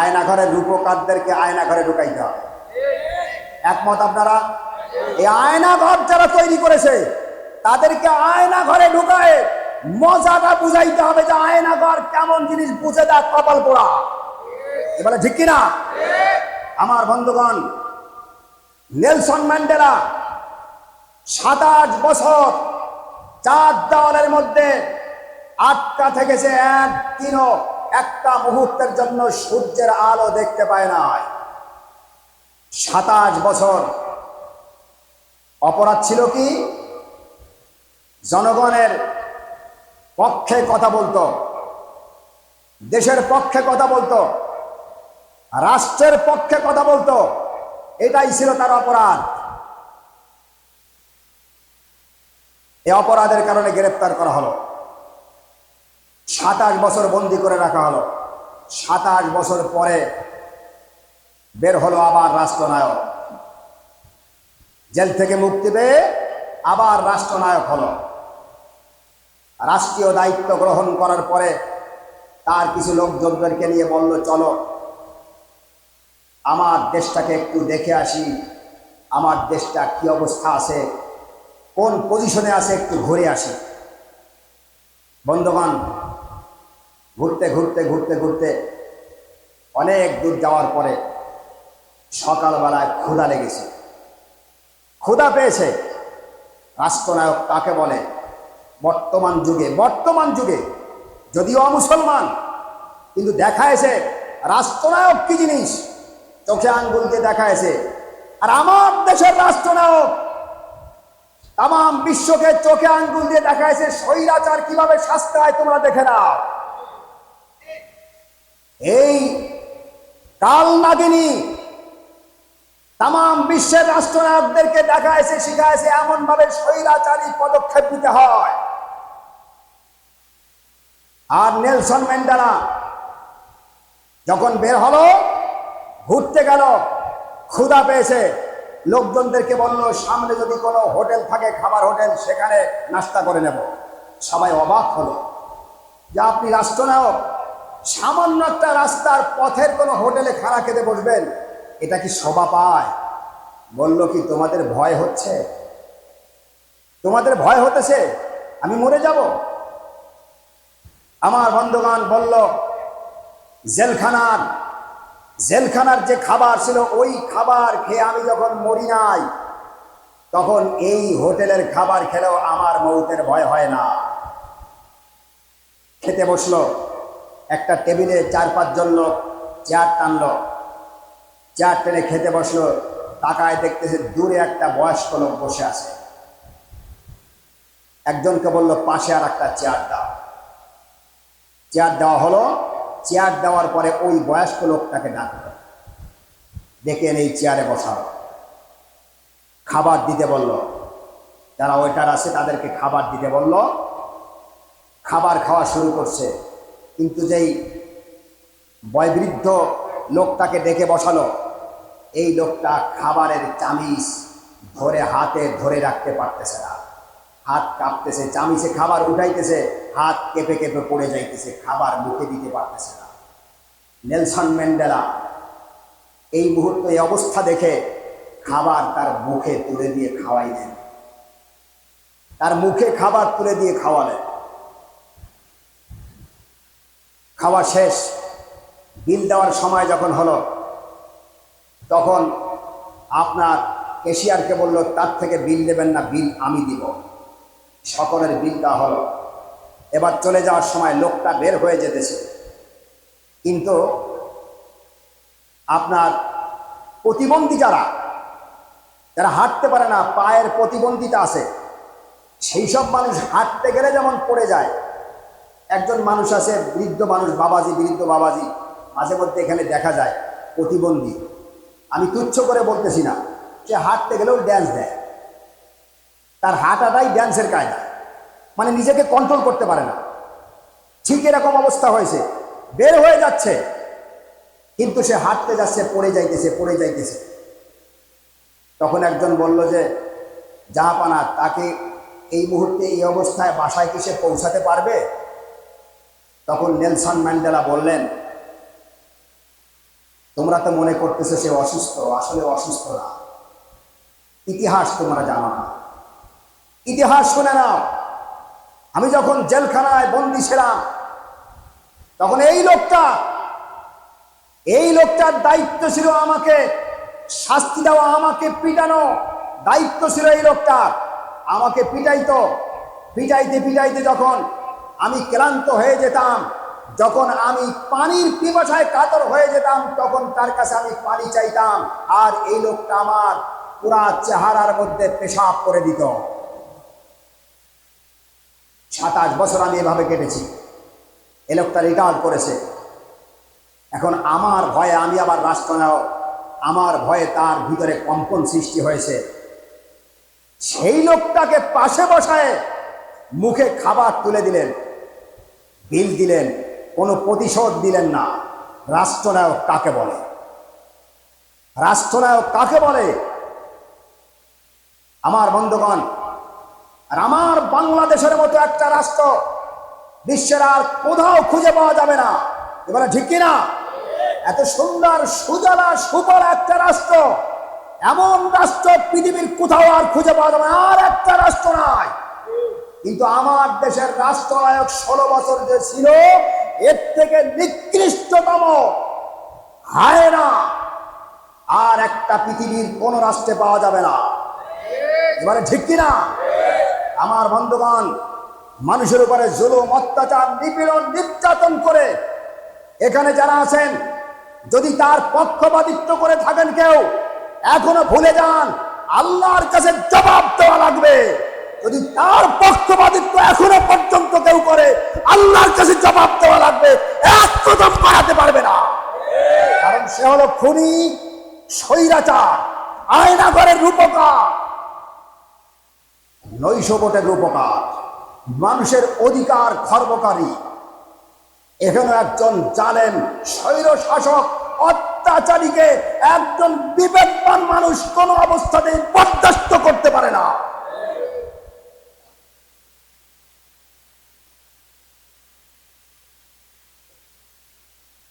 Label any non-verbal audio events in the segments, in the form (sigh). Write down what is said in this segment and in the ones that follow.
আয়না ঘরে রূপকারদেরকে আয়না ঘরে ঢুকাইতে হবে। একমত আপনারা? এই আয়না ঘর যারা তৈরি করেছে, তাদেরকে আয়না ঘরে ঢুকায় মজাটা বুঝাইতে হবে যে আয়না ঘর কেমন জিনিস বুঝে দেয় কপাল পোড়া। এবারে ঠিক কিনা? আমার বন্ধুগণ, নেলসন ম্যান্ডেলা সাতাশ বছর চার দেওয়ালের মধ্যে আটকা থেকেছে একদিনও। একটা মুহূর্তের জন্য সূর্যের আলো দেখতে পায় নাই সাতাশ বছর। অপরাধ ছিল কি? জনগণের পক্ষে কথা বলতো। দেশের পক্ষে কথা বলতো। রাষ্ট্রের পক্ষে কথা বলতো। এটাই ছিল তার অপরাধ। এ অপরাধের কারণে গ্রেপ্তার করা হলো। সাতাশ বছর বন্দি করে রাখা হলো। সাতাশ বছর পরে বের হলো আবার রাষ্ট্রনায়ক। জেল থেকে মুক্তি পেয়ে আবার রাষ্ট্রনায়ক হলো। রাষ্ট্রীয় দায়িত্ব গ্রহণ করার পরে তার কিছু লোকজনদেরকে নিয়ে বলল, চলো, আমার দেশটাকে একটু দেখে আসি। আমার দেশটা কি অবস্থা আছে? কোন পজিশনে আছে একটু ঘুরে আসি। বন্ধুগণ ঘুরতে ঘুরতে ঘুরতে ঘুরতে অনেক দূর যাওয়ার পরে সকালবেলায় ক্ষুধা লেগেছে। ক্ষুধা পেয়েছে। রাষ্ট্রনায়ক তাকে বলে, বর্তমান যুগে বর্তমান যুগে যদিও মুসলমান কিন্তু দেখায়ছে রাষ্ট্রনায়ক কি জিনিস? চোখে আঙ্গুল দিয়ে দেখায়ছে আর আমার দেশের রাষ্ট্রনায়ক? তাম বিশ্বকে চোখে আঙ্গুল দিয়ে দেখায়ছে স্বৈরাচার কীভাবে শাস্তি হয় তোমরা দেখে নাও। এই কাল নাগিনী তাম বিশ্বের রাষ্ট্রনায়কদেরকে দেখায়ছে এমন ভাবে স্বৈরাচারী পদক্ষেপ নিতে হয়। আর নেলসন ম্যান্ডেলা যখন বের হলো, ঘুরতে গেল, ক্ষুধা পেয়েছে। লোকজনদেরকে বলল, সামনে যদি কোনো হোটেল থাকে, খাবার হোটেল, সেখানে নাস্তা করে নেব। সবাই অবাক হলো। যে আপনি রাষ্ট্রনায়ক সামান্য একটা রাস্তার পথের কোনো হোটেলে খাড়া খেতে বসবেন, এটা কি শোভা পায়? বলল কি, তোমাদের ভয় হচ্ছে? তোমাদের ভয় হতেছে? আমি মরে যাব? আমার বন্ধুগণ বলল, জেলখানার জেলখানার যে খাবার ছিল, ওই খাবার খেয়ে আমি যখন মরি নাই, তখন এই হোটেলের খাবার খেলেও আমার মৌতের ভয় হয় না। খেতে বসল। একটা টেবিলে চার, পাঁচজন লোক চেয়ার টানলো। চেয়ার টেনে খেতে বসল। তাকায় দেখতেছে দূরে একটা বয়স্ক লোক বসে আছে। একজনকে বলল, পাশে আর একটা চেয়ার দাও। চেয়ার দেওয়া হলো। চেয়ার দেওয়ার পরে ওই বয়স্ক লোকটাকে ডাকল। ডেকে এনে এই চেয়ারে বসালো। খাবার দিতে বলল। যারা ওয়েটার আছে তাদেরকে খাবার দিতে বলল। খাবার খাওয়া শুরু করছে। কিন্তু যেই বয়বৃদ্ধ লোকটাকে ডেকে বসালো, এই লোকটা খাবারের চামিচ ধরে হাতে ধরে রাখতে পারতেছে না। হাত কাঁপতেছে, চামিচে খাবার উঠাইতেছে, হাত কেঁপে কেঁপে পড়ে যাইতেছে, খাবার মুখে দিতে পারতেছে না। নেলসন ম্যান্ডেলা এই মুহূর্তে এই অবস্থা দেখে খাবার তার মুখে তুলে দিয়ে খাওয়াই দেন তার মুখে খাবার তুলে দিয়ে খাওয়ালেন। খাওয়া শেষ। বিল দেওয়ার সময় যখন হলো, তখন আপনার কেশিয়ারকে বলল, তার থেকে বিল দেবেন না, বিল আমি দিব। সকলের বিল দেওয়া হলো। এবার চলে যাওয়ার সময় লোকটা বের হয়ে যেতেছে। কিন্তু আপনার প্রতিবন্ধী যারা যারা হাঁটতে পারে না, পায়ের প্রতিবন্ধিতা আছে। সেই সব মানুষ হাঁটতে গেলে যেমন পড়ে যায় একজন মানুষ আছে, বৃদ্ধ মানুষ, বাবাজি, বৃদ্ধ বাবাজি। মাঝে মধ্যে এখানে দেখা যায়, প্রতিবন্ধী। আমি তুচ্ছ করে বলতেছি না, সে হাঁটতে গেলেও ড্যান্স দেয়। তার হাঁটাটাই ড্যান্সের কায়দা। মানে নিজেকে কন্ট্রোল করতে পারে না। ঠিক এরকম অবস্থা হয়েছে, বের হয়ে যাচ্ছে। কিন্তু সে হাঁটতে যাচ্ছে, পড়ে যাইতেছে পড়ে যাইতেছে। তখন একজন বলল যে, জাহাপানা, তাকে এই মুহূর্তে এই অবস্থায় বাসায় কি সে পৌঁছাতে পারবে? তখন নেলসন ম্যান্ডেলা বললেন, তোমরা তো মনে করতেছে সে অসুস্থ, আসলে অসুস্থ না। ইতিহাস তোমরা জানো না। ইতিহাস শুনে নাও। আমি যখন জেলখানায় বন্দি ছিলাম, তখন এই লোকটা, এই লোকটার দায়িত্ব ছিল আমাকে শাস্তি দেওয়া, আমাকে পিটানো। দায়িত্ব ছিল এই লোকটার। আমাকে পিটাইতো। পিটাইতে পিটাইতে যখন আমি ক্লান্ত হয়ে যেতাম। যখন আমি পানির পিপাসায় কাতর হয়ে যেতাম, তখন তার কাছে আমি পানি চাইতাম। আর এই লোকটা আমার পুরা চেহারার মধ্যে পেশাব করে দিত। সাতাশ বছর আমি এভাবে কেটেছি। এ লোকটা রিটায়ার করেছে। এখন আমার ভয়ে আমি আবার রাষ্ট্রনায়ক। আমার ভয়ে তার ভিতরে কম্পন সৃষ্টি হয়েছে। সেই লোকটাকে পাশে বসায় মুখে খাবার তুলে দিলেন। বিল দিলেন, কোনো প্রতিশোধ দিলেন না। রাষ্ট্রনায়ক কাকে বলে? রাষ্ট্রনায়ক কাকে বলে? আমার বন্ধুগণ, আর আমার বাংলাদেশের মতো একটা রাষ্ট্র বিশ্বের আর কোথাও খুঁজে পাওয়া যাবে না। এবারে ঠিক কিনা? এত সুন্দর, সুজলা সুফল একটা রাষ্ট্র, এমন রাষ্ট্র পৃথিবীর কোথাও আর খুঁজে পাওয়া যাবে না। আর একটা রাষ্ট্র নাই। কিন্তু আমার দেশের রাষ্ট্রনায়ক ষোলো বছর যে ছিল, এর থেকে নিকৃষ্টতম হায় না আর একটা পৃথিবীর কোন রাষ্ট্রে পাওয়া যাবে না। এবারে ঠিক কিনা? আমার বন্ধুগণ, মানুষের উপরে জুলুম, অত্যাচার, নিপীড়ন, নির্যাতন করে এখানে যারা আছেন, যদি তার পক্ষপাতিত্ব করে থাকেন কেউ, এখনও ভুলে যান, আল্লাহর কাছে জবাব দেওয়া লাগবে। যদি তার পক্ষপাতিত্ব এখনও পর্যন্ত কেউ করে, আল্লাহর কাছে জবাব দেওয়া লাগবে, এক কদম পারবে না। কারণ সে হলো খুনি, স্বৈরাচার আয়নাগরের রূপকার নৈশবটের রূপকার, মানুষের অধিকার খর্বকারী। এখানে একজন জানেন স্বৈর শাসক, অত্যাচারীকে একজন বিবেকবান মানুষ কোন অবস্থাতেই বরদাস্ত করতে পারে না।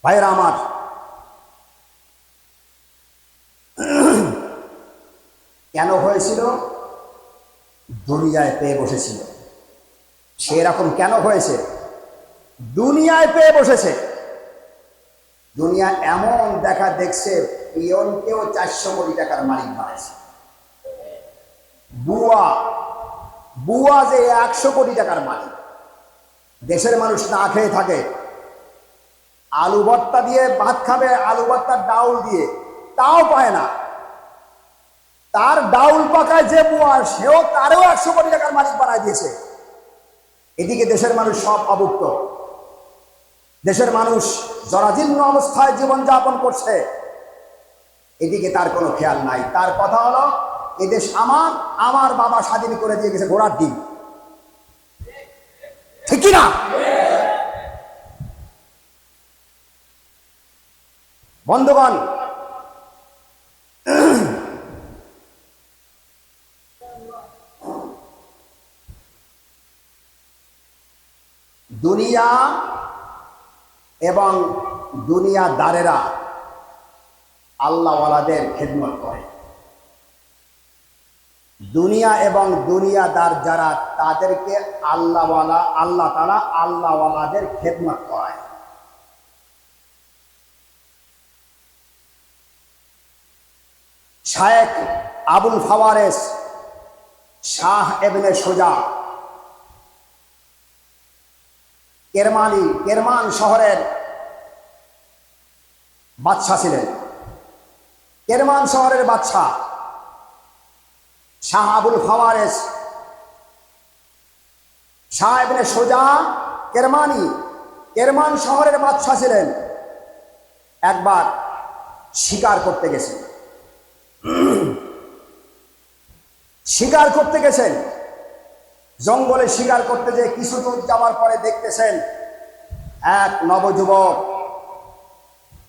ভাইরা আমার। কেন হয়েছিল? দুনিয়ায় পেয়ে বসেছিল। সে এরকম কেন হয়েছে? দুনিয়ায় পেয়ে বসেছে। দুনিয়া এমন দেখা দেখছে, পিয়নকেও চারশো কোটি টাকার মালিক বানাইছে। বুয়া বুয়া যে একশো কোটি টাকার মালিক। দেশের মানুষ না খেয়ে থাকে। আলু ভর্তা দিয়ে ভাত খাবে, আলু ভর্তার ডাউল দিয়ে। তাও পায় না। তার ডাউল পাকায় যে বুয়া, সেও তারও একশো কোটি টাকার মালিক বানায় দিয়েছে। এদিকে দেশের মানুষ সব অভুক্ত দেশের মানুষ জরাজীর্ণ অবস্থায় জীবনযাপন করছে। এদিকে তার কোনো খেয়াল নাই। তার কথা হলো এদেশ আমার আমার বাবা স্বাধীন করে দিয়ে গেছে ঘোড়ার ডিম। ঠিক না? বন্ধুগণ, দুনিয়া এবং দুনিয়াদারেরা আল্লাহওয়ালাদের খেদমত করে। দুনিয়া এবং দুনিয়াদার যারা তাদেরকে আল্লাহওয়ালা, আল্লাহ তারা আল্লাহওয়ালাদের খেদমত করায়। শায়েক আবুল ফাওয়ারেস, শাহ এবনে সোজা কেরমানি কেরমান শহরের বাদশাহ ছিলেন। কেরমান শহরের বাদশাহ শাহ আবুল ফাওয়ারেস, শাহ এবনে সোজা, কেরমানি, কেরমান শহরের বাদশাহ ছিলেন। একবার শিকার করতে গেছেন (clears throat) শিকার করতে গেছেন। জঙ্গলে শিকার করতে যে কিছু দূর যাওয়ার পরে দেখতেছেন এক নবযুবক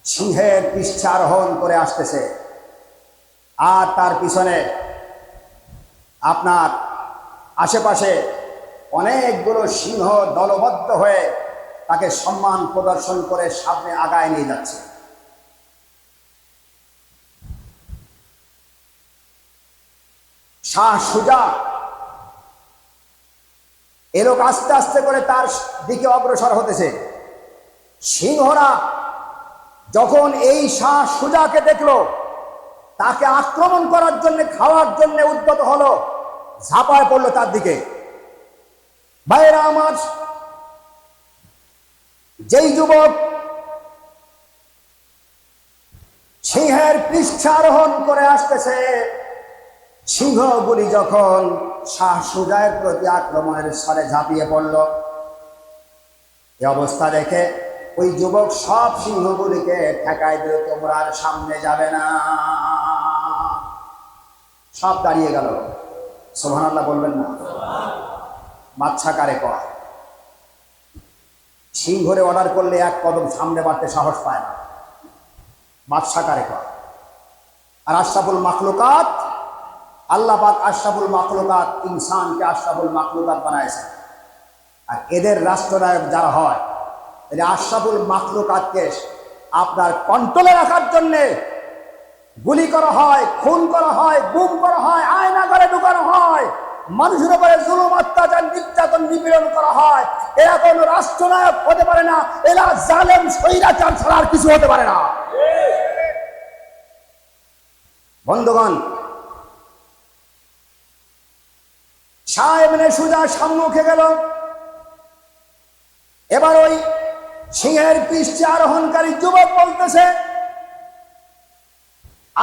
সিংহের পৃষ্ঠে আরোহণ করে আসতেছে। আর তার পিছনে আপনার আশেপাশে অনেকগুলো সিংহ দলবদ্ধ হয়ে তাকে সম্মান প্রদর্শন করে সামনে আগায় নিয়ে যাচ্ছে। শাহ সুজা এ লোক আস্তে আস্তে করে তার দিকে অগ্রসর হতেছে। সিংহরা যখন এই শাহ সুজাকে দেখল, তাকে আক্রমণ করার জন্য, খাওয়ার জন্য উদ্যত হলো, ঝাঁপায় পড়ল তার দিকে। ভাইরা আমার, যেই যুবক সিংহের পৃষ্ঠারোহণ করে আসতেছে সিংহগুলি যখন শাহ সুজায়ের প্রতি আক্রমণের স্বরে ঝাঁপিয়ে পড়ল, এ অবস্থা দেখে ওই যুবক সব সিংহগুলিকে ঠেকাই দিল, তোমরা আর সামনে যাবে না। সব দাঁড়িয়ে গেল। সোহান আল্লাহ বলবেন না। বাচ্চা কারে কয়? সিংহরে অর্ডার করলে এক কদম সামনে বাড়তে সাহস পায় না। কারে কয়? আর আশরাফুল মাখলুকাত আল্লাহ পাক আশরাফুল মাখলুকাত ইনসানকে আশরাফুল মাখলুকাত বানাইছে। আর এদের রাষ্ট্রনায়ক যারা হয় এই আশরাফুল মাখলুকাতকে আপনার কন্ট্রোলে রাখার জন্যে গুলি করা হয়, খুন করা হয়, গুম করা হয় আয়না করে ঢুকানো হয়, মানুষের উপরে জুলুম, অত্যাচার, নির্যাতন, নিপীড়ন করা হয়। এরা কোনো রাষ্ট্রনায়ক হতে পারে না, এরা জালেম, স্বৈরাচার ছাড়া আর কিছু হতে পারে না। বন্ধুগণ সাহেবনে সুজা সম্মুখে গেল। এবার ওই সিংহের পৃষ্ঠে আরোহণকারী যুবক বলতেছে,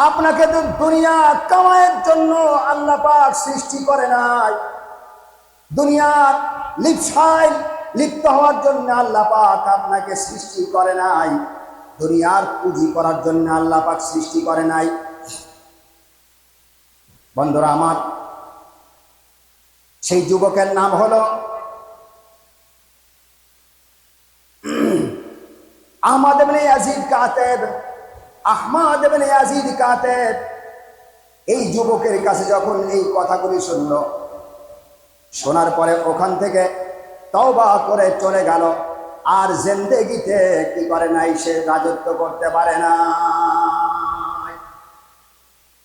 আপনাকে তো দুনিয়া কামায়ের জন্য আল্লাহ পাক সৃষ্টি করে নাই। দুনিয়ার লিপসায় লিপ্ত হওয়ার জন্য আল্লাহ পাক আপনাকে সৃষ্টি করে নাই। দুনিয়ার পুঁজি করার জন্য আল্লাহ পাক সৃষ্টি করে নাই। বন্ধুরা, আমার সেই যুবকের নাম হল Ahmad Yazid Kateb. Ahmad Yazid Kateb. এই যুবকের কাছে যখন এই কথাগুলি শুনল, শোনার পরে ওখান থেকে তওবা করে চলে গেল। আর জেন্দেগিতে কি করে নাই, সে রাজত্ব করতে পারে না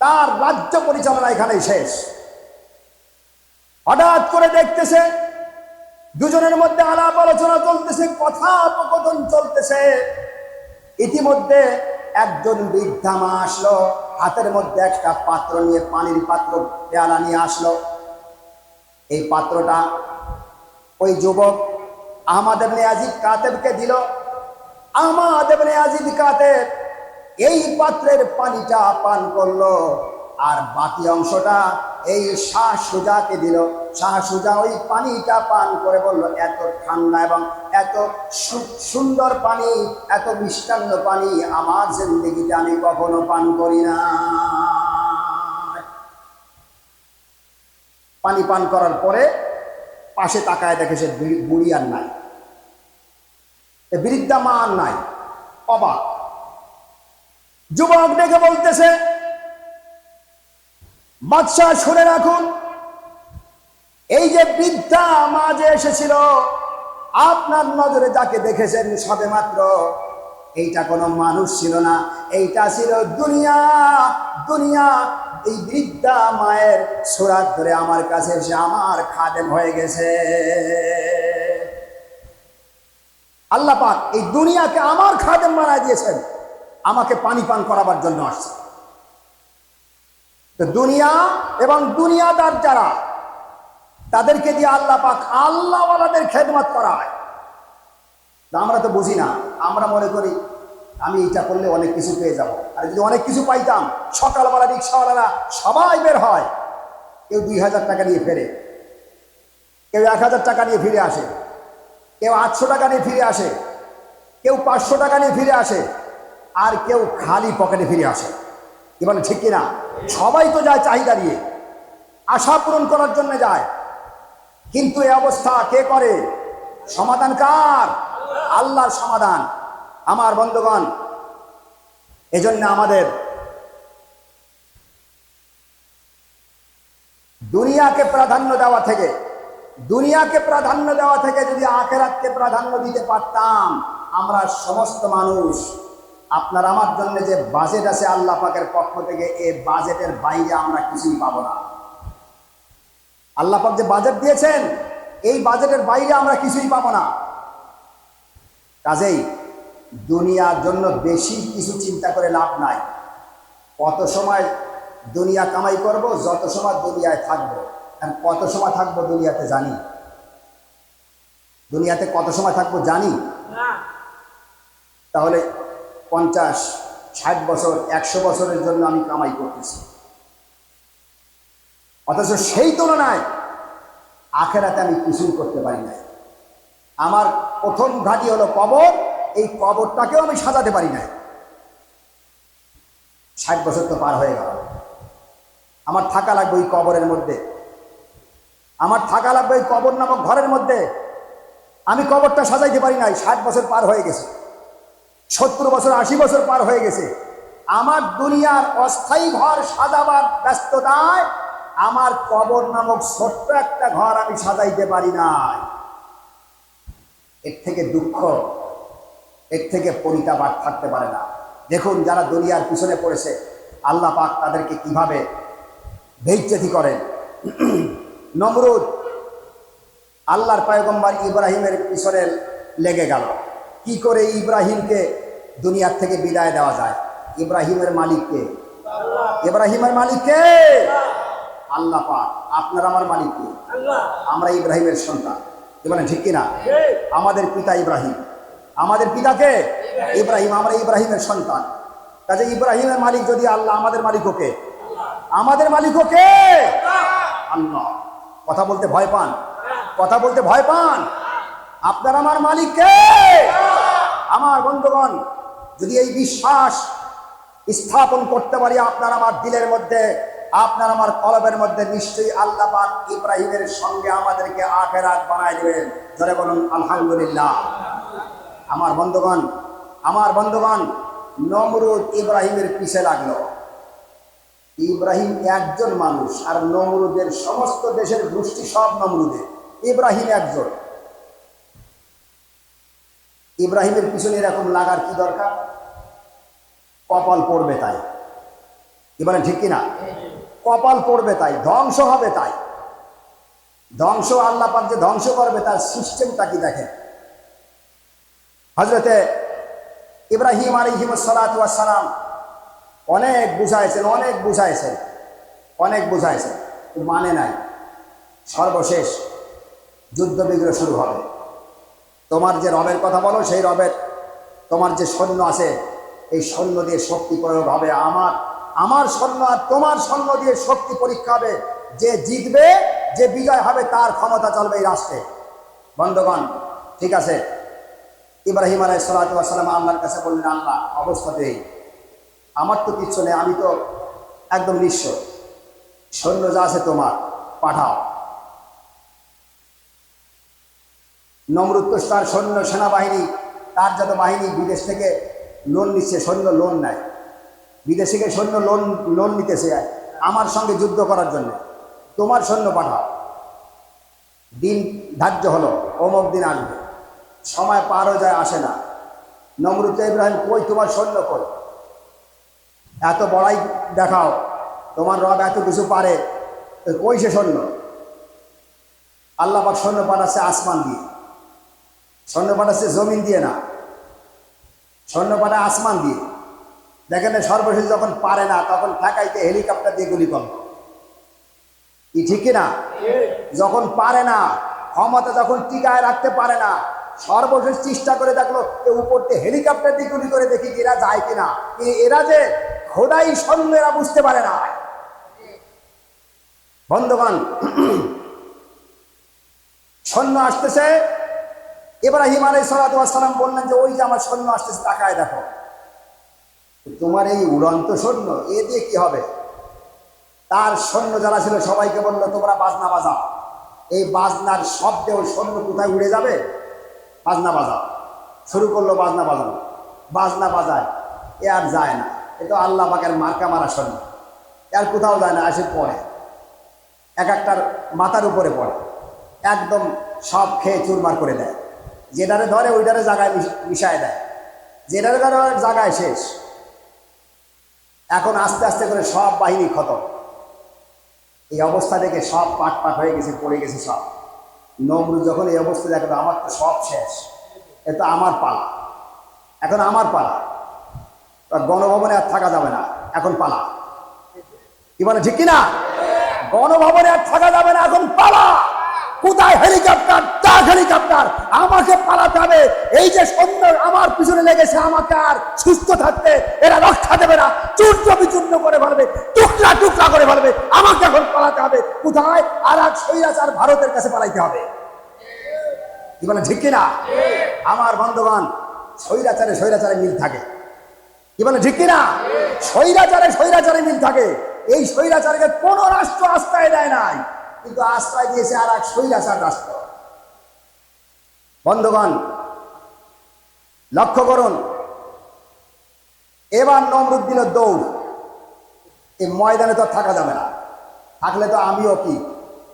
তার রাজ্য পরিচালনা এখানেই শেষ। হঠাৎ করে দেখতেছে দুজনের মধ্যে আলাপ আলোচনা চলতেছে কথা কথোপকথন চলতেছে। ইতিমধ্যে একজন বৃদ্ধা মা আসলো, হাতের মধ্যে একটা পাত্র নিয়ে, পানির পাত্র, পেয়ালা নিয়ে আসলো। এই পাত্রটা ওই যুবক আহমদ এবনে আজিদ কাতেবকে দিল। আহমদ এবনে আজিদ কাতেব এই পাত্রের পানিটা পান করল। আর বাকি অংশটা এই শাহ সুজাকে দিল। শাহ সুজা ওই পানিটা পান করে বলল, এত ঠান্ডা এবং এত সুন্দর পানি, এত মিষ্টান্ন পানি আমার জিন্দগিতে আমি কখনো পান করি না। পানি পান করার পরে পাশে তাকায় দেখে সে বুড়ি আর নাই। বৃদ্ধা মা আর নাই। অবাক। যুবক দেখে বলতেছে বাদশাহ শুনে রাখুন, এই যে বৃদ্ধা মা যে এসেছিল, আপনার নজরে যাকে দেখেছেন সবে মাত্র, এইটা কোনো মানুষ ছিল না, এইটা ছিল দুনিয়া দুনিয়া। এই বৃদ্ধা মায়ের সুরাত ধরে আমার কাছে এসে আমার খাদেম হয়ে গেছে। আল্লাহ পাক এই দুনিয়াকে আমার খাদেম বানায় দিয়েছেন, আমাকে পানি পান করাবার জন্য আসছে। দুনিয়া এবং দুনিয়াদার যারা, তাদেরকে দিয়ে আল্লাহ পাক আল্লাহওয়ালাদের খেদমত করায়। তা আমরা তো বুঝি না, আমরা মনে করি, আমি এটা করলে অনেক কিছু পেয়ে যাব। আর যদি অনেক কিছু পাইতাম, সকালবেলা রিক্সাওয়ালারা সবাই বের হয়। কেউ দুই হাজার টাকা নিয়ে ফেরে, কেউ এক হাজার টাকা নিয়ে ফিরে আসে, কেউ আটশো টাকা নিয়ে ফিরে আসে, কেউ পাঁচশো টাকা নিয়ে ফিরে আসে, আর কেউ খালি পকেটে ফিরে আসে। কি বলে ঠিক কিনা? সবাই তো যায় চাহিদা দিয়ে আশা পূরণ করার জন্য যায়। কিন্তু এ অবস্থা কে করে? সমাধান কার? আল্লাহর সমাধান। আমার বন্ধুগণ, এজন্য আমাদের দুনিয়াকে প্রাধান্য দেওয়া থেকে, দুনিয়াকে প্রাধান্য দেওয়া থেকে যদি আখেরাতকে প্রাধান্য দিতে পারতাম, আমরা সমস্ত মানুষ আপনার আমার জন্য যে বাজেট আছে আল্লাহ পাকের পক্ষ থেকে এই বাজেটের বাইরে আমরা কিছুই পাবো না। আল্লাহ পাক যে বাজেট দিয়েছেন এই বাজেটের বাইরে আমরা কিছুই পাবো না। কাজেই দুনিয়ার জন্য বেশি কিছু চিন্তা করে লাভ নাই। কত সময় দুনিয়া কামাই করব যত সময় দুনিয়ায় থাকব। কারণ কত সময় থাকব দুনিয়াতে জানি। দুনিয়াতে কত সময় থাকব জানি? তাহলে পঞ্চাশ, ষাট বছর, একশো বছরের জন্য আমি কামাই করতেছি। অথচ সেই তুলনায় আখেরাতে আমি কিছুই করতে পারি না আমার প্রথম ঘাটি হলো কবর, এই কবরটাকেও আমি সাজাতে পারি না ষাট বছর তো পার হয়ে গেল। আমার থাকা লাগবে ওই কবরের মধ্যে। আমার থাকা লাগবে ওই কবর নামক ঘরের মধ্যে। আমি কবরটা সাজাইতে পারি নাই, ষাট বছর পার হয়ে গেছে। সত্তর বছর, আশি বছর পার হয়ে গেছে। আমার দুনিয়ার অস্থায়ী ঘর সাজাবার ব্যস্ততায় আমার কবর নামক ছোট্ট একটা ঘর আমি সাজাইতে পারি নাই। এর থেকে দুঃখ, এর থেকে পরিতাপ আর থাকতে পারে না। দেখুন, যারা দুনিয়ার পিছনে পড়েছে, আল্লাহ পাক তাদেরকে কীভাবে বেইজ্জতি করেন। নমরুদ, আল্লাহর পয়গম্বর ইব্রাহিমের পিছনে লেগে গেল। কি করে ইব্রাহিমকে দুনিয়ার থেকে বিদায় দেওয়া যায়। ইব্রাহিমের মালিককে ইব্রাহিমের মালিককে আল্লাহ পাক। আপনার আমার মালিককে আমরা ইব্রাহিমের সন্তান। বলেন, ঠিক কিনা? আমাদের পিতা ইব্রাহিম। আমাদের পিতাকে ইব্রাহিম। আমরা ইব্রাহিমের সন্তান। কাজে ইব্রাহিমের মালিক যদি আল্লাহ, আমাদের মালিক ওকে? আমাদের মালিক ওকে? আল্লাহ। কথা বলতে ভয় পান? কথা বলতে ভয় পান? আপনার আমার মালিককে আমার বন্ধুগণ যদি এই বিশ্বাস স্থাপন করতে পারি আপনার আমার দিলের মধ্যে, আপনার আমার কলবের মধ্যে, নিশ্চয়ই আল্লাহ ইব্রাহিমের সঙ্গে আমাদেরকে আখেরাত বানায় দেবেন। ধরে বলুন, আলহামদুলিল্লাহ। আমার বন্ধুগণ আমার বন্ধুগণ, নমরুদ ইব্রাহিমের পিছে লাগল। ইব্রাহিম একজন মানুষ, আর নমরুদের সমস্ত দেশের গোষ্ঠী সব নমরুদের। ইব্রাহিম একজন। ইব্রাহিমের পিছনে এরকম লাগার কি দরকার? কপাল পড়বে তাই। বলেন, ঠিক কিনা? কপাল পড়বে তাই, ধ্বংস হবে তাই। ধ্বংস, আল্লাহ যে ধ্বংস করবে তার সিস্টেমটা কি দেখেন? হজরতে ইব্রাহিম আলিহিম সালাম অনেক বুঝাইছেন অনেক বুঝাইছেন অনেক বুঝাইছেন মানে নাই। সর্বশেষ যুদ্ধ বিগ্রহ শুরু হবে। তোমার যে রবের কথা বলো, সেই রবের তোমার যে সৈন্য আছে এই সৈন্য দিয়ে শক্তি প্রয়োগ হবে। আমার আমার সৈন্য আর তোমার সৈন্য দিয়ে শক্তি পরীক্ষা হবে। যে জিতবে, যে বিজয় হবে, তার ক্ষমতা চলবে এই রাষ্ট্রে। বন্ধগণ, ঠিক আছে? ইব্রাহিম আলাই সালাতাম আল্লাহর কাছে বললেন, আল্লাহ অবস্থাতেই আমার তো কিচ্ছু নেই, আমি তো একদম নিঃস্ব। সৈন্য যা আছে তোমার, পাঠাও। নমরুদ তো তার সৈন্য সেনাবাহিনী, তার যত বাহিনী বিদেশ থেকে লোন নিচ্ছে, সৈন্য লোন নেয়। বিদেশিকে সৈন্য লোন লোন নিতেছে আমার সঙ্গে যুদ্ধ করার জন্য। তোমার সৈন্য পাঠাও। দিন ধার্য হলো, অমুক দিন আসবে। সময় পার হয়ে যায়, আসে না। নমরুদ ইব্রাহিম, কই তোমার সৈন্য কই? এত বড়াই দেখাও, তোমার রব এত কিছু পারে কই সে সৈন্য? আল্লাহ সৈন্য পাঠাচ্ছে আসমান দিয়ে। সৈন্য পাঠাচ্ছে জমিন দিয়ে না। সৈন্য পাঠায় আসমান দিয়ে। দেখেন সর্বশেষ যখন পারে না, তখন ঠেকাইতে হেলিকপ্টার দিয়ে গুলি করল কি ঠিক না? যখন পারে না, ক্ষমতা যখন টিকায় রাখতে পারে না, সর্বশেষ চেষ্টা করে দেখল, এ উপর দিয়ে হেলিকপ্টার দিয়ে গুলি করে দেখি এরা যায় কিনা এরা যে খোদাই সৈন্য এরা বুঝতে পারে না। বন্ধুগণ, (clears throat) সৈন্য আসতেছে ইব্রাহিম আলাই সালাম বললেন যে, ওই যে আমার সৈন্য আসতেছে, তাকায় দেখো। তোমার এই উড়ন্ত সৈন্য, এ দিয়ে কি হবে? তার সৈন্য যারা ছিল, সবাইকে বলল, তোমরা বাজনা বাজাও। এই বাজনার শব্দে ওই সৈন্য কোথায় উড়ে যাবে? বাজনা বাজাও। শুরু করল বাজনা বাজানো। বাজনা বাজায়। এ আর যায় না। এ তো আল্লাহ পাকের মার্কা মারা সৈন্য। আর কোথাও যায় না আসে পড়ে। এক একটার মাথার উপরে পড়ে। একদম সব খেয়ে চুরমার করে দেয়। যেটারে ধরে, ওইটারে জায়গায় মিশ- মিশায় দেয়। যেটারে ধরে জায়গায় শেষ। এখন আস্তে আস্তে করে সব বাহিনী খতম। এই অবস্থা দেখে সব পাট পাট হয়ে গেছে, পড়ে গেছে সব। নমরুদ যখন এই অবস্থা দেখল আমার তো সব শেষ। এ তো আমার পালা। এখন আমার পালা। গণভবনে আর থাকা যাবে না। এখন পালা। কি বলে, ঠিক কিনা? গণভবনে আর থাকা যাবে না, এখন পালা! কোথায় হেলিকপ্টার? তার হেলিকপ্টার? আমাকে পালাতে হবে। এই যে সৈন্য আমার পিছনে লেগেছে আমাকে আর সুস্থ থাকতে এরা রক্ষা দেবে না। চূর্ণ বিচূর্ণ করে ফেলবে, টুকরা টুকরা করে ফেলবে। আমাকে এখন পালাতে হবে। কোথায়? আর এক স্বৈরাচার ভারতের কাছে পালাইতে হবে। কি বলে ঠিক কিনা? আমার বন্ধুগণ, স্বৈরাচারে স্বৈরাচারে মিল থাকে। কি বলে ঠিক কিনা? স্বৈরাচারে স্বৈরাচারে মিল থাকে। এই স্বৈরাচারকে কোন রাষ্ট্র আশ্রয় দেয় নাই। কিন্তু আশ্রয় দিয়েছে আর এক স্বৈরাচার রাষ্ট্র। বন্ধুগণ, লক্ষ্য করুন, এবার নমরুদ দিল দৌড়, এই ময়দানে তো থাকা যাবে না। থাকলে তো আমিও কি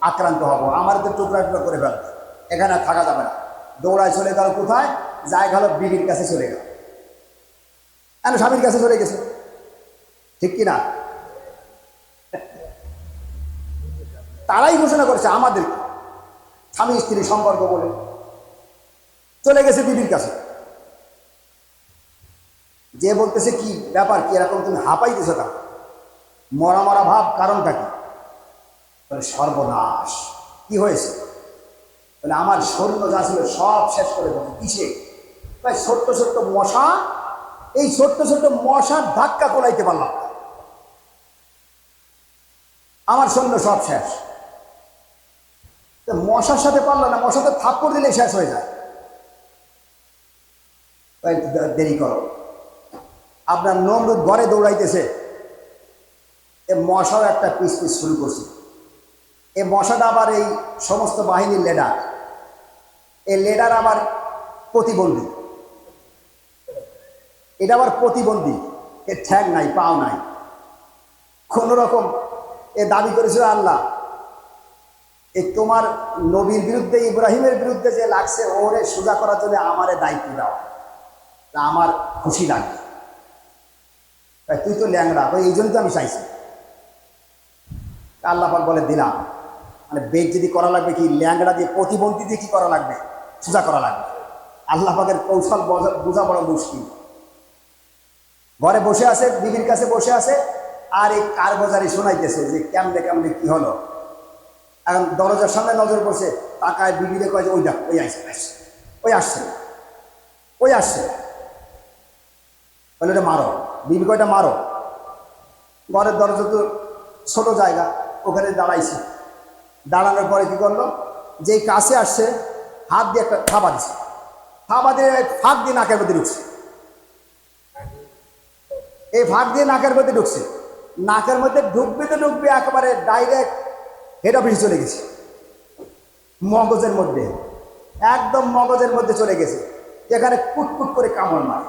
আক্রান্ত হব? আমার তো টুকরা টুকরা করে ফেলবে। এখানে থাকা যাবে না। দৌড়ায় চলে গেল কোথায়? যায় গেল বিবির কাছে চলে গেল। কেন স্বামীর কাছে চলে গেছে? ঠিক কি না? তারাই ঘোষণা করেছে আমাদের স্বামী স্ত্রী সম্পর্ক বলে। চলে গেছে বিবির কাছে। যে বলতেছে কি ব্যাপার, কি এরকম তুমি হাঁপাইতেছো তা মরা মরা ভাব কারণটা কি? সর্বনাশ। কি হয়েছে? বলে, আমার সৈন্য যা ছিল সব শেষ করে দেবো। কিসে? তাই ছোট্ট ছোট্ট মশা। এই ছোট্ট ছোট্ট মশার ধাক্কা কোলাইতে পারলাম আমার সৈন্য সব শেষ। মশার সাথে পারল না, মশা তো থাপ্পড় দিলে শেষ হয়ে যায়। দেরি করো। আপনার নমরুদ ঘরে দৌড়াইতেছে। এ মশাও একটা পিস পিস শুরু করছে। এই মশাটা আবার এই সমস্ত বাহিনীর লেডার। এই লেডার আবার প্রতিবন্ধী। এটা আবার প্রতিবন্ধী। এর ঠ্যাং নাই, পাও নাই। কোন রকম এ দাবি করেছিল আল্লাহ এই তোমার নবীর বিরুদ্ধে, ইব্রাহিমের বিরুদ্ধে যে লাগছে, ওরে সোজা করার জন্য আমারে দায়িত্ব দাও। তা আমার খুশি লাগে তাই তো ল্যাংড়া এই জন্য তো আমি চাইছি। তা আল্লাহ পাক বলে দিলাম মানে বেদ যদি করা লাগবে কি, ল্যাংড়া দিয়ে প্রতিবন্ধী দিয়ে কি করা লাগবে? সোজা করা লাগবে। আল্লাহ কৌশল বোঝা- বড় মুশকিল। ঘরে বসে আছে, বিবির কাছে বসে আছে, আর এই কারবাজারি শোনাইতেছে যে কেমনে কেমনে কি হলো? এখন দরজার সামনে নজর পড়ছে, তাকায় বিবিরে কয় ওই দেখ, ওই আসছে ওই আসছে ওই আসছে বলে ওটা মারো। বিবি কয়টা মারো। ঘরের দরজা তো ছোট জায়গা, ওখানে দাঁড়াইছে। দাঁড়ানোর পরে কি করল? যেই কাছে আসছে, হাত দিয়ে একটা থাবা দিছে। থাবা দিয়ে ফাঁক দিয়ে নাকের মধ্যে ঢুকছে। এই ফাঁক দিয়ে নাকের মধ্যে ঢুকছে। নাকের মধ্যে ঢুকবে তো ঢুকবে, একেবারে ডাইরেক্ট হেড অফিসে চলে গেছে। মগজের মধ্যে, একদম মগজের মধ্যে চলে গেছে। এখানে কুটকুট করে কামড় মারে।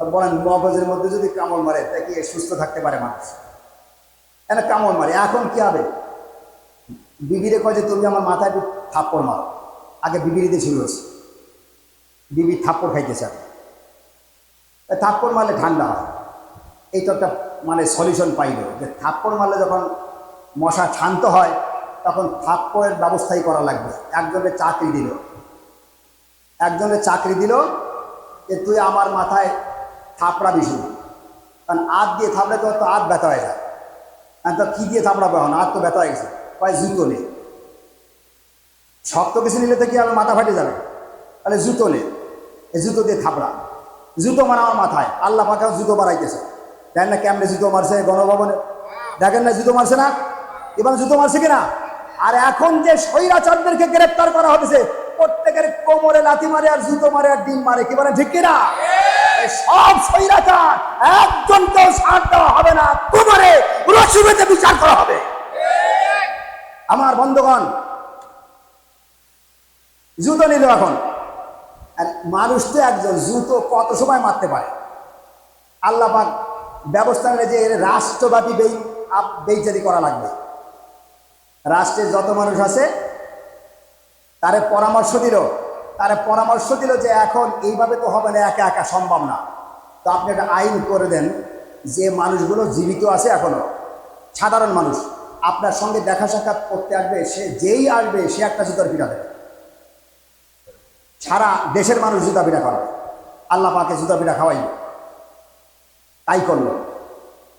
আর বলেন, মগজের মধ্যে যদি কামড় মারে, তা কি সুস্থ থাকতে পারে মানুষ? এখানে কামড় মারে? এখন কি হবে? বিবিরে কয় যে, তুমি আমার মাথায় একটু থাপ্পড় মারো। আগে বিবিরি দিয়ে শুরু হয়েছে বিবি থাপ্পড় খাইতেছে তা থাপ্পড় মারলে ঠান্ডা হয়। এই তো একটা মানে সলিউশন পাইল যে, থাপ্পড় মারলে যখন মশা শান্ত হয় তখন থাপ্পড়ের ব্যবস্থাই করা লাগবে। একজনের চাকরি দিল। একজনের চাকরি দিল যে, তুই আমার মাথায় থাপড়া বিশু কারণ আত দিয়ে থাপড়ে তো আত ব্যথা হয়ে যায়। তো কী দিয়ে থাপড়াবে এখন? আত তো ব্যথা হয়ে গেছে। কয়, জুতো নেই শক্ত কিছু নিলে তো কি আমার মাথা ফাটে যাবে? তাহলে জুতো নে। এই জুতো দিয়ে থাপড়া। জুতো মানে আমার মাথায়। আল্লাহ পাখা জুতো বাড়াইতেছে দেখেন না কেমনে জুতো মারছে গণভবনে। দেখেন না জুতো মারছে না? এবার জুতো মারছে কিনা? আর এখন যে স্বৈরাচারদেরকে গ্রেপ্তার করা হতেছে, প্রত্যেকের কোমরে লাথি মারে আর জুতো মারে আর ডিম মারে, কি বলে ঠিক কিনা? সব স্বৈরাচার একজনকেও ছাড় দেওয়া হবে না, কোমরে রসুমেতে বিচার করা হবে। আমার বন্ধুগণ, জুতো নিল এখন। মানুষ তো একজন, জুতো কত সময় মারতে পারে? আল্লাহ পাক ব্যবস্থা নিলে যে এর রাষ্ট্রব্যাপী বেই বেইচারি করা লাগবে। রাষ্ট্রের যত মানুষ আছে, তারে পরামর্শ দিল। তারে পরামর্শ দিল যে এখন এইভাবে তো হবে না, একা একা সম্ভব না। তো আপনি একটা আইন করে দেন যে মানুষগুলো জীবিত আছে এখনও সাধারণ মানুষ, আপনার সঙ্গে দেখা সাক্ষাৎ করতে আসবে, সে যেই আসবে, সে একটা জুতার পিঠা দেবে। সারা দেশের মানুষ জুতা পিঠা খাওয়াবে আল্লাহ পাকে জুতা পিঠা খাওয়াই তাই করল।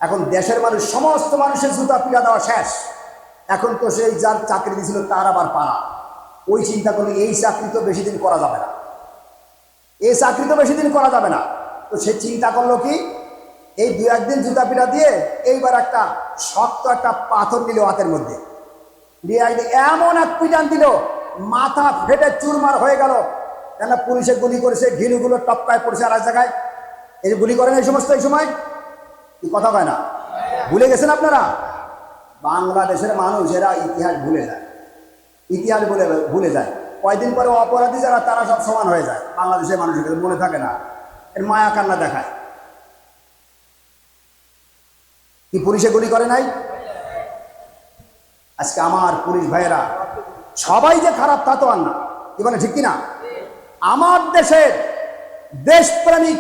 এখন দেশের মানুষ, সমস্ত মানুষের জুতা পিঠা দেওয়া শেষ। এখন তো সেই যার চাকরি দিয়েছিল তার আবার পাড়া। ওই চিন্তা করলে এই চাকরি তো বেশি দিন করা যাবে না। এই চাকরি তো বেশি দিন করা যাবে না। তো সে চিন্তা করল কি, এই দু একদিন জুতা পিঠা দিয়ে এইবার একটা শক্ত একটা পাথর নিল হাতের মধ্যে। একদিন এমন এক পিটান দিল, মাথা ফেটে চুরমার হয়ে গেল। কেন পুলিশে গুলি করেছে ঘিলুগুলো টপকায় পড়েছে আর এক জায়গায়। এই গুলি করেন এই সমস্ত, এই সময়? কথা কয় না? ভুলে গেছেন আপনারা? বাংলাদেশের মানুষ এরা ইতিহাস ভুলে যায়। ইতিহাস ভুলে ভুলে যায়। কয়দিন পরে অপরাধী যারা, তারা সব সমান হয়ে যায়। বাংলাদেশের মানুষের মনে থাকে না। এর মায়া কান্না দেখায়। কি পুলিশে গুলি করে নাই? আজকে আমার পুলিশ ভাইয়েরা, সবাই যে খারাপ তা তো আর না। কি বলে, ঠিক কিনা? আমার দেশের দেশপ্রেমিক